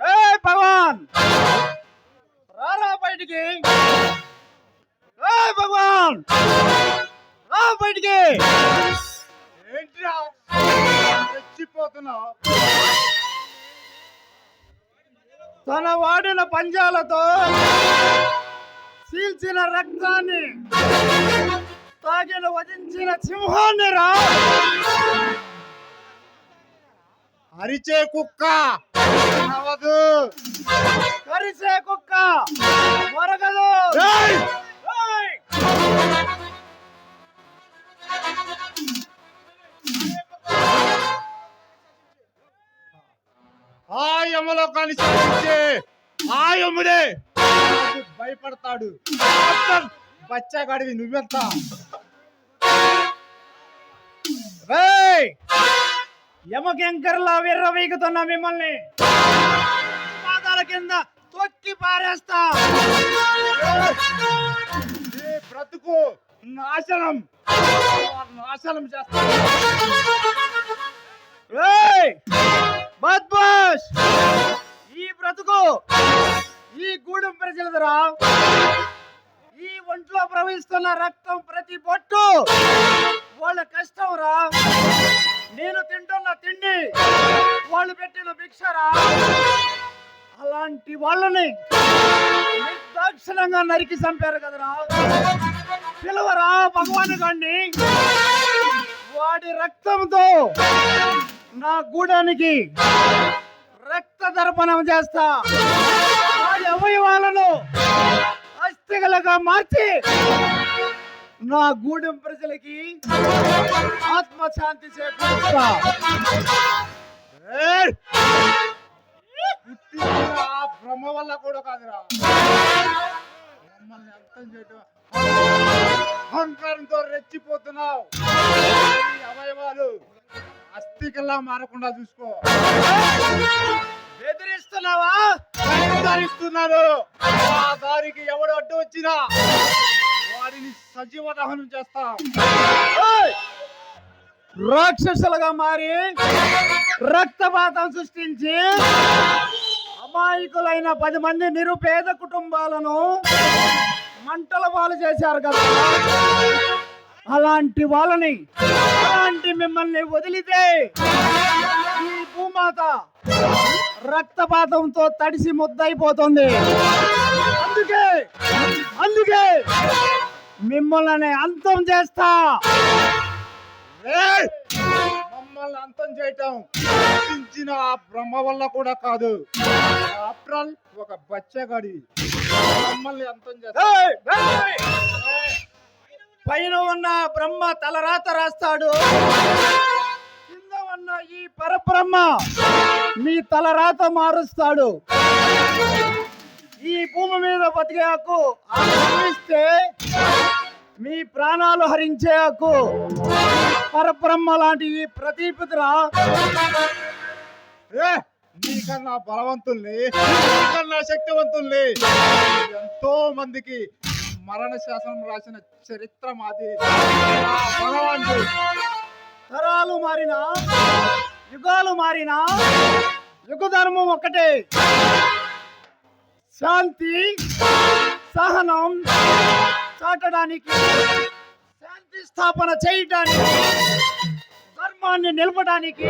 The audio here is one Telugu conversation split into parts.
ఏయ్ భగవాన్! రారా బయటికి! ఏయ్ భగవాన్! రా బయటికి! ఏంట్రా తన వాడిన పంజాలతో చీల్చిన రక్తాన్ని తాగిన వధించిన సింహాన్ని రా. అరిచే కుక్క కరిసే కుక్క మరగదు ఆ యమలో కానీ ఆ యముడే భయపడతాడు. అత్తర్ బచ్చాగాడివి నువ్వెంత? రేయ్! యమకెంకర్లా విర్రవీగుతున్న మిమ్మల్ని పాదాల కింద తొక్కి పారేస్తా. బ్రతుకు నాశనం. నాశనం చేస్తా. బద్మాష్ ఈ బ్రతుకు ఈ గూడెం ప్రజలదరా ఈ ఒంట్లో ప్రవహిస్తున్న రక్తం ప్రతి బొట్టు వాళ్ళ కష్టం రా. నేను తింటున్న తిండి వాళ్ళు పెట్టిన భిక్షరా అలాంటి వాళ్ళని నిర్దాక్షిణంగా నరికి చంపారు కదరా. పిలువరా భగవాన్ కాండి వాడి రక్తంతో నా గూడానికి రక్త దర్పణం చేస్తా. వాడి అవయవాలను అస్థికలుగా మార్చి నా గూడెం ప్రజలకి ఆత్మశాంతి చేకూరుస్తా. ఆ భ్రమ వల్ల కూడా కాదురా. మమ్మల్ని అర్థం చేయటం అహంకారంతో రెచ్చిపోతున్నావు. అస్థికల్లా మారకుండా చూసుకో. బెదిరిస్తున్నావా? ధరిస్తున్నారు ఆ దారికి ఎవడు అడ్డు వచ్చినా వాడిని సజీవ దహనం చేస్తాం! రాక్షసులుగా మారి రక్తపాతం సృష్టించి అమాయకులైన పది మంది నిరుపేద కుటుంబాలను మంటల పాలు చేశారు కదా. అలాంటి వాళ్ళని అలాంటి మిమ్మల్ని వదిలితే ఈ భూమాత రక్తపాతంతో తడిసి ముద్దయిపోతుంది. అందుకే అందుకే మిమ్మల్ని అంతం చేస్తా! మమ్మల్ని అంతం చేయటం పుట్టించిన ఆ భ్రమ వల్ల కూడా కాదు. ఆఫ్టర్ ఒక బచ్చగాడి. మమ్మల్ని అంతం చేస్తా! పైన ఉన్న బ్రహ్మ తలరాత రాస్తాడు. కింద ఉన్న ఈ పరబ్రహ్మ మీ తలరాత మారుస్తాడు. ఈ భూమి మీద బతికే హక్కు ఆక్రమిస్తే మీ ప్రాణాలు హరించే హక్కు పరబ్రహ్మ లాంటి ఈ ప్రతీపతిరా ఏ నీకన్నా బలవంతుల్ని నీకన్నా శక్తివంతుల్ని ఎంతో మందికి మరణ శాసనం రాసిన చరిత్ర మాది. భగవానుడు తరాలు మారినా యుగాలు మారినా యుగ ధర్మం ఒక్కటే. శాంతి సహనం చాటడానికి శాంతి స్థాపన చేయటానికి ధర్మాన్ని నిలపడానికి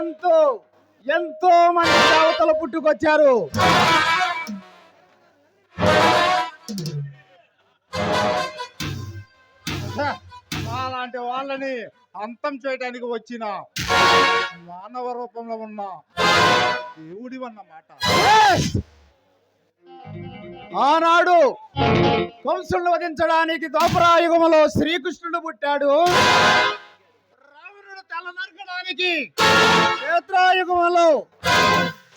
ఎంతో ఎంతో మంది దేవతలు పుట్టుకొచ్చారు. లాంటి వాళ్ళని అంతం చేయడానికి వచ్చిన మానవ రూపంలో ఉన్న దేవుడి అన్నమాట. ఆనాడు కంసులను వధించడానికి ద్వాపరాయుగములో శ్రీకృష్ణుడు పుట్టాడు. రావణుడు తల నరకడానికి క్షేత్రాయుగములో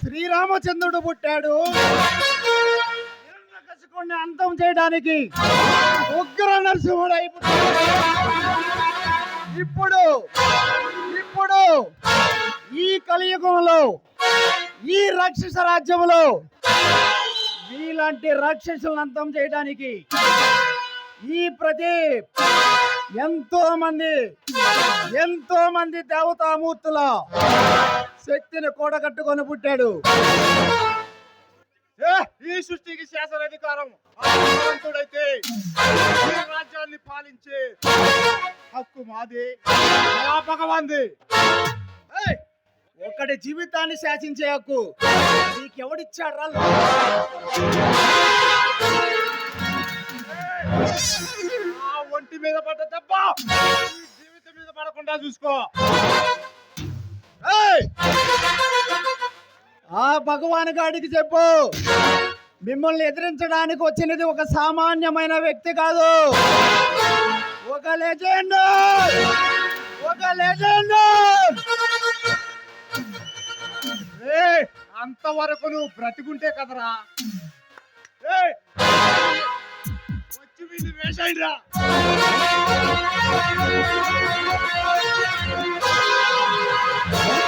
శ్రీరామచంద్రుడు పుట్టాడు. అంతం చేయడానికి ఉగ్ర నరసింహుడు అయిపోతాడు ఇప్పుడు ఇప్పుడు ఈ కలియుగంలో ఈ రాక్షస రాజ్యంలో మీలాంటి రాక్షసులను అంతం చేయడానికి ఈ ప్రదీప్ ఎంతో మంది ఎంతో మంది దేవతామూర్తుల శక్తిని కూడగట్టుకొని పుట్టాడు. ఈ సృష్టికి శాసనాధికారం ఆ ఈ రాజ్యాన్ని పాలించే హక్కు మాది. ఆ భగవంది జీవితాన్ని శాసించే హక్కు నీకెవడిచ్చాడు రా ఒంటి మీద పడ్డ దెబ్బ జీవితం మీద పడకుండా చూసుకో. ఏ ఆ భగవాన్ గాడికి చెప్పు. మిమ్మల్ని ఎదిరించడానికి వచ్చినది ఒక సామాన్యమైన వ్యక్తి కాదు. ఒక లెజెండ్. ఒక లెజెండ్. ఏ అంతవరకు నువ్వు బ్రతికుంటే కదరా. వచ్చి వీళ్ళు వేసేయండిరా ఏయ్,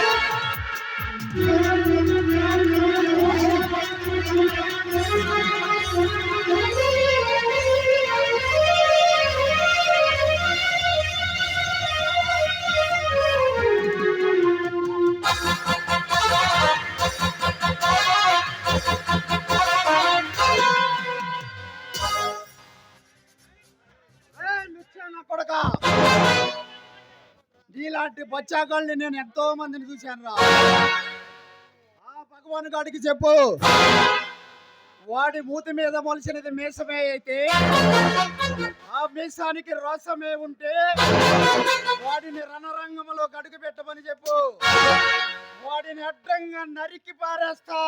నీలాంటి బచ్చాగాళ్ళని నేను ఎంతో మందిని చూశాను రా ఆ గాడికి చెప్పు. వాడి మూతి మీద మొలిచినది మీసమే అయితే ఆ మీసానికి రసమే ఉంటే వాడిని రణరంగంలో గడుగు పెట్టమని చెప్పు. వాడిని అడ్డంగా నరికి పారేస్తా.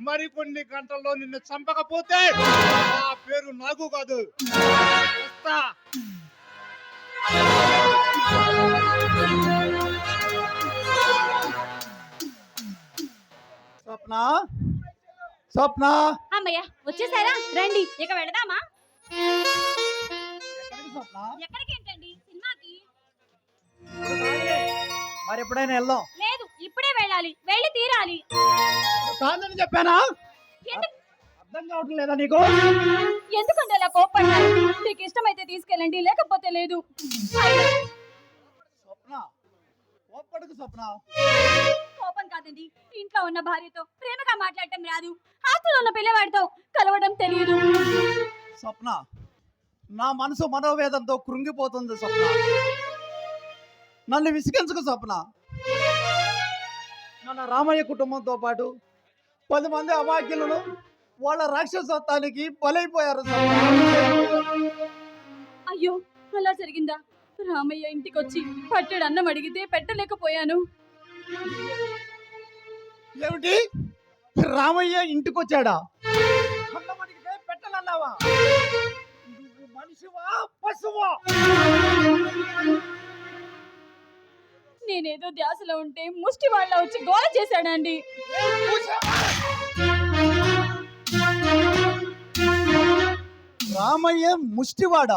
మరికొన్ని గంటల్లో నిన్ను చంపకపోతే ఆ పేరు నాకు కాదు. వస్తా. స్వప్న? స్వప్న? అమ్మయ్య వచ్చేసారా? రండి ఇక వెళదామా? ఎక్కడికి స్వప్న? ఎక్కడికి ఏంటండి సినిమాకి? మరి ఎప్పుడైనా వెళ్దాం. లేదు ఇప్పుడే వెళ్ళాలి. వెళ్ళి తీరాలి. కాదని చెప్పానా? ఎందుకు? అర్థం కావటం లేదా నీకు? ఎందుకంటే అలా కోప్పడ్డారు? మీకు ఇష్టమైతే తీసుకెళ్ళండి లేకపోతే లేదు. స్వప్న? ఒప్పటికి స్వప్న? కోపం కాదండి. ఇంట్లో ఉన్న భార్యతో ప్రేమగా మాట్లాడటం రాదు. ఆస్తులు ఉన్న పిల్లవాడితో కలవడం తెలియదు. స్వప్న? నా మనసు మనోవేదంతో కృంగిపోతుంది స్వప్న. నన్ను విసిగించుకు స్వప్న. మన రామయ్య కుటుంబంతో పాటు పది మంది అమాఖ్యులను వాళ్ళ రాక్షసత్వానికి బలైపోయారు అయ్యో అలా జరిగిందా? రామయ్య ఇంటికి వచ్చి పట్టెడు అన్నం అడిగితే పెట్టలేకపోయాను. ఏమిటి? రామయ్య ఇంటికి వచ్చాడా అన్నం అడిగితే నువ్వు మనిషివా పశువా? నేనేదో ధ్యాసలో ఉంటే ముష్టి వాళ్ళ వచ్చి గోల చేశాడండి. రామయ్య ముష్టివాడ?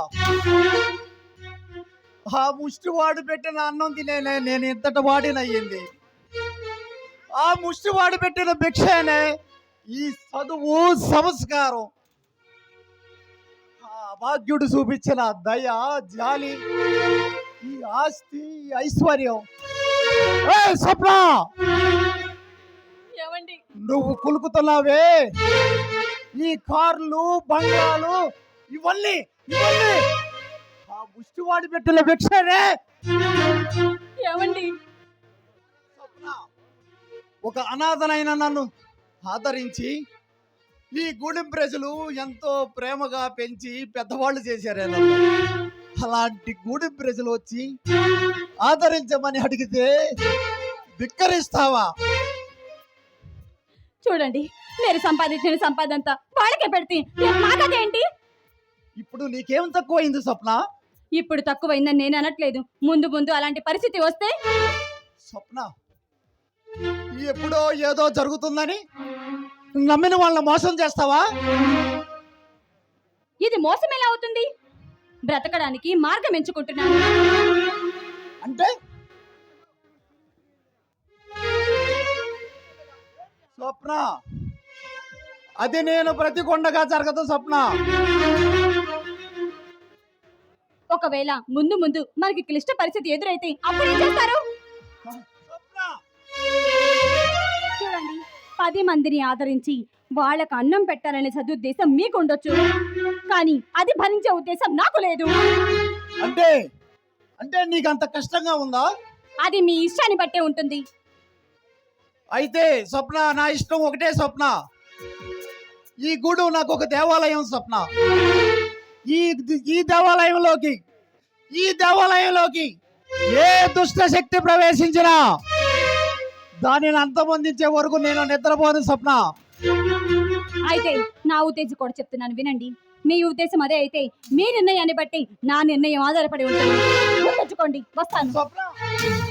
ఆ ముష్టివాడు పెట్టిన అన్నం తినేనే నేను ఇంతట వాడినయ్యింది. ఆ ముష్టివాడు పెట్టిన భిక్షనే ఈ చదువు సంస్కారం. ఆ అభాగ్యుడు చూపించిన దయ జాలి. ఈ ఆస్తి ఈ ఐశ్వర్యం. స్వప్న! ఏమండి? నువ్వు కులుకుతున్నావే. ఈ కార్లు బంగ్లాలు ఇవన్నీ ఇవన్నీ. ఆ ముష్టివాడి పెట్టిన భిక్షనే. ఏమండి? ఒక అనాథనైన నన్ను ఆదరించి ఈ గూడెం ప్రజలు ఎంతో ప్రేమగా పెంచి పెద్దవాళ్ళు చేశారే అలాంటి గూడెం ప్రజలు వచ్చి ఆదరించమని అడిగితే ధిక్కరిస్తావా? చూడండి మీరు సంపాదించిన సంపాదంతా వాళ్ళకే పెడితే మాకదేంటి ఇప్పుడు నీకేం తక్కువైంది స్వప్న? ఇప్పుడు తక్కువైందని నేను అనట్లేదు. ముందు ముందు అలాంటి పరిస్థితి వస్తే? స్వప్న ఎప్పుడో ఏదో జరుగుతుందని నమ్మిన వాళ్ళని మోసం చేస్తావా? ఇది మోసం ఎలా అవుతుంది? బ్రతకడానికి మార్గం ఎంచుకుంటున్నాను. అంటే? స్వప్న అది నేను బ్రతికొండగా జరగదు స్వప్న. ఒకవేళ ముందు ముందు మనకి క్లిష్ట పరిస్థితి ఎదురైతే అప్పుడు ఏం చేస్తారు? పది మందిని ఆదరించి వాళ్ళకు అన్నం పెట్టాలనే సదుద్దేశం మీకు ఉండొచ్చు కానీ అది భరించే ఉద్దేశం నాకు లేదు. అంటే అంటే నీకు అంత కష్టంగా ఉందా? అది మీ ఇష్టాన్ని బట్టే ఉంటుంది. అయితే స్వప్న నా ఇష్టం ఒకటే స్వప్న. ఈ గూడు నాకు ఒక దేవాలయం స్వప్న. ఈ ఈ దేవాలయంలోకి ఈ దేవాలయంలోకి ఏ దుష్ట శక్తి ప్రవేశించినా దానిని అంతమొందించే వరకు నేను నిద్రపోను స్వప్న. అయితే నా ఉద్దేశం కూడా చెప్తున్నాను వినండి. మీ ఉద్దేశం అదే అయితే మీ నిర్ణయాన్ని బట్టి నా నిర్ణయం ఆధారపడి ఉంటుంది. గుర్తుంచుకోండి వస్తాను. స్వప్న. స్వప్న